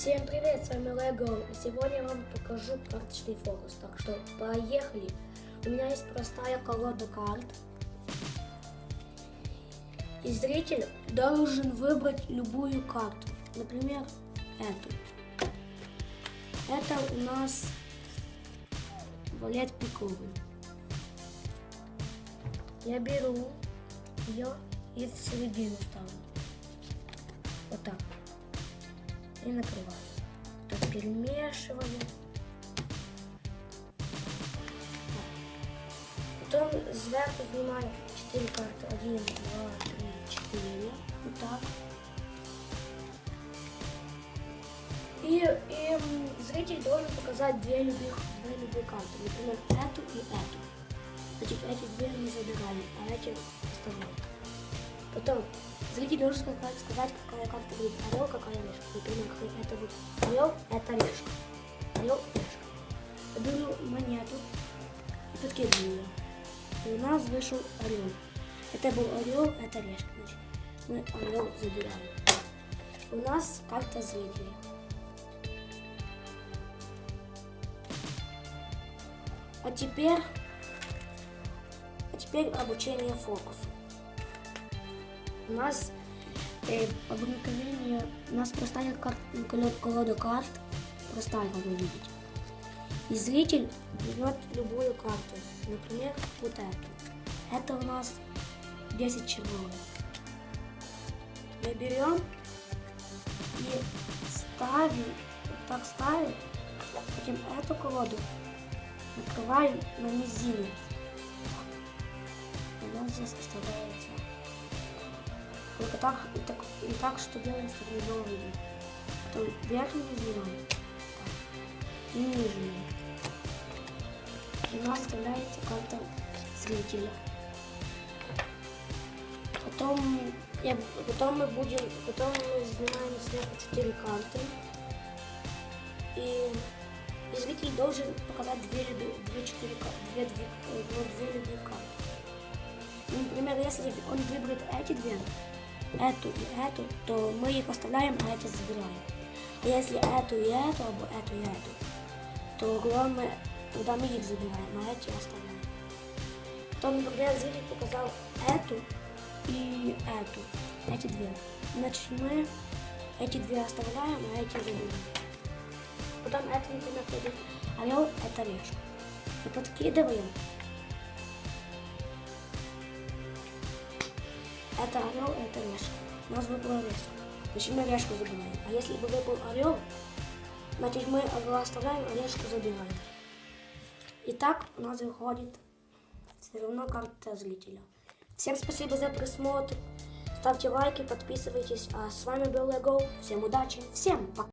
Всем привет, с вами Лего. И сегодня я вам покажу карточный фокус. Так что поехали. У меня есть простая колода карт. И зритель должен выбрать любую карту. Например, эту. Это у нас валет пиковый. Я беру ее и в середину ставлю. Вот так. И накрываю. Так перемешиваем. Потом сверху снимаю 4 карты. 1, 2, 3, 4. Вот так. И, и зритель должен показать две любых, две любые карты. Например, эту и эту. Значит, эти две мы забираем, а эти оставляем. Потом зритель должен сказать, сказать, какая карта будет орел, какая решка. Например, это будет орел, это решка. Орел, решка. Беру монету и подкидываю ее. И у нас вышел орел. Это был орел, это решка. Значит, мы орел забираем. У нас карта зрителя. А теперь, а теперь обучение фокусу. У нас э, обыкновение, у нас простая кар- коло- колода карт, простая, как вы видите. И зритель берет любую карту, например, вот эту. Это у нас 10 червонных. Мы берем и ставим, так ставим, потом эту колоду накрываем на мизинец. У нас здесь оставляется только так и так, и так что делаем, чтобы не было видно. Потом снимаем. Так. И нижнюю. И нас оставляется карта зрителя. Потом, я, потом мы будем, потом мы снимаем сверху 4 карты. И, и зритель должен показать две, люби- две, четыре, две, две, э, ну, две любые карты. Например, если он выберет эти две, эту и эту, то мы их оставляем, а эти забираем. А если эту и эту, або эту и эту, то главное, тогда мы их забираем, а эти оставляем. Потом, например, зритель показал эту и эту, эти две. Значит, мы эти две оставляем, а эти забираем. Потом это, например, орел, это решка. И подкидываем. Это орел, это решка. У нас выпала решка. Значит, мы решку забираем. А если бы выпал орел, значит, мы орла оставляем, а решку забираем. И так у нас выходит все равно карта зрителя. Всем спасибо за просмотр. Ставьте лайки, подписывайтесь. А с вами был Лего. Всем удачи, всем пока.